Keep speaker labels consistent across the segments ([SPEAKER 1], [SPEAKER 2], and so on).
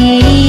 [SPEAKER 1] ahí.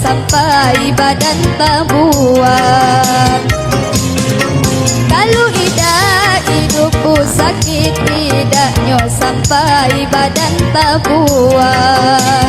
[SPEAKER 1] sampai badan terbuang. Kalau tidak hidupku sakit tidaknya sampai badan terbuang.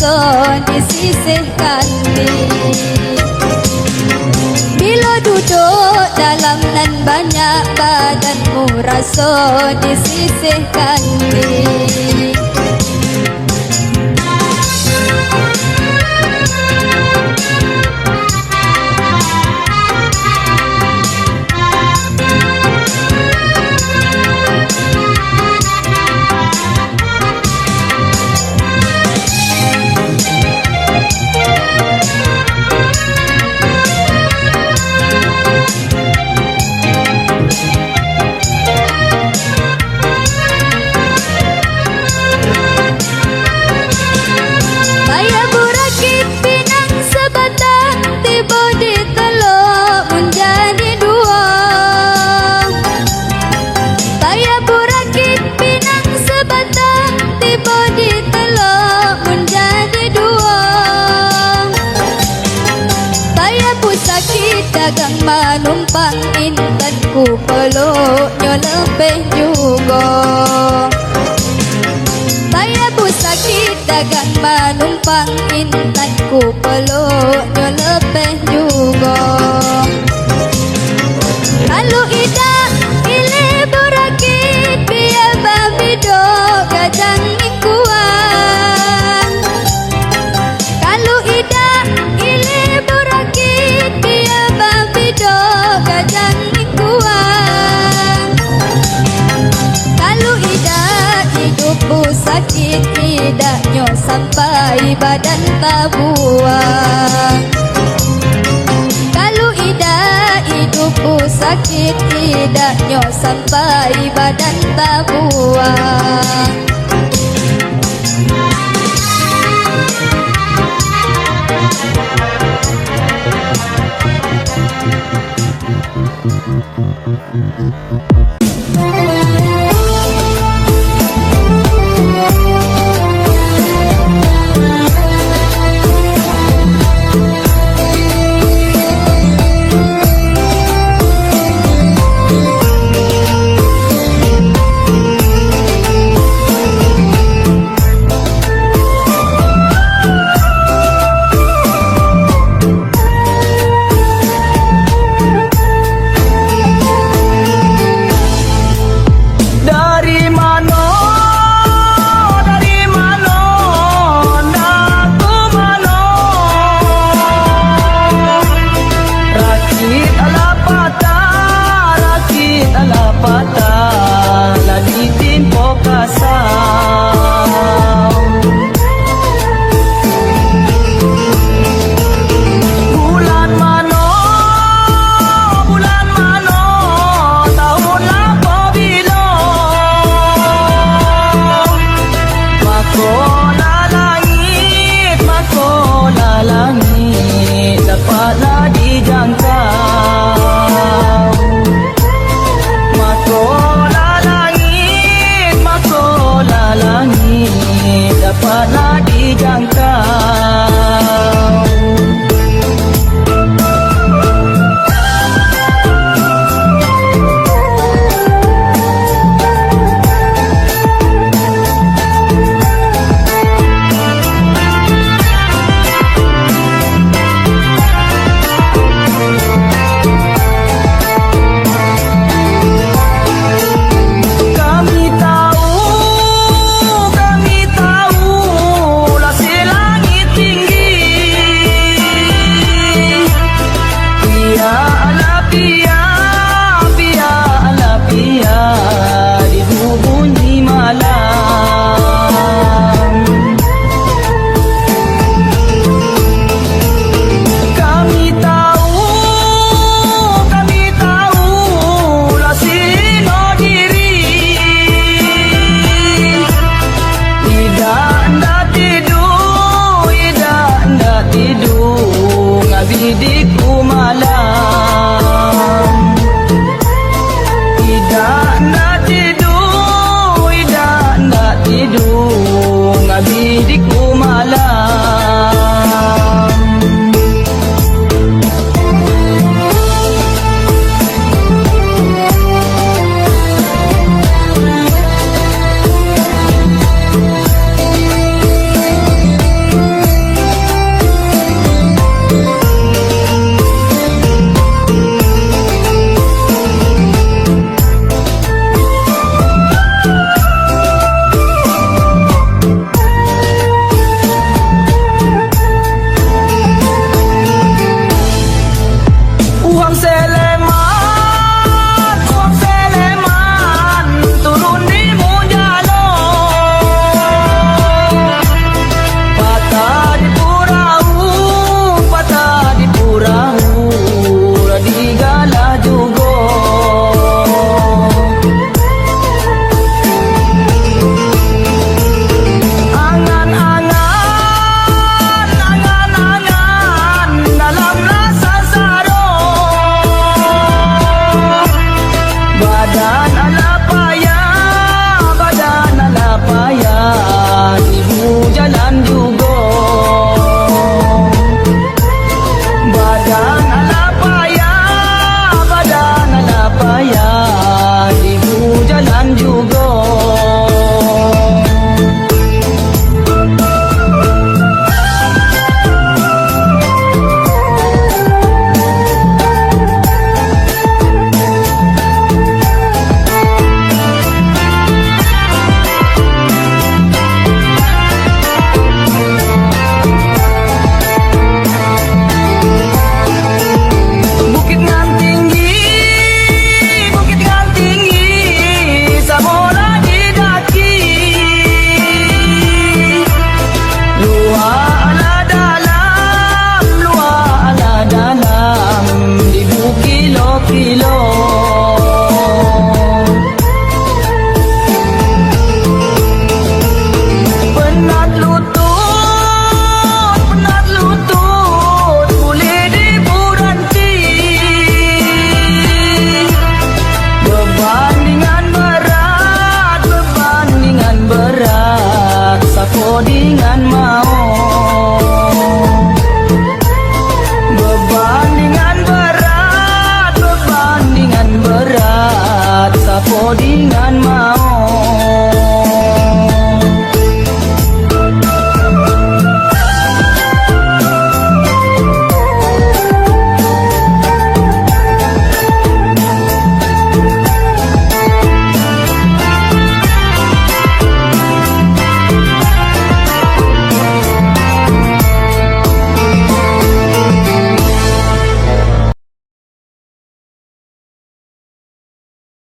[SPEAKER 1] di disisihkan ni Bila duduk dalam nan banyak badanmu rasa disisihkan ni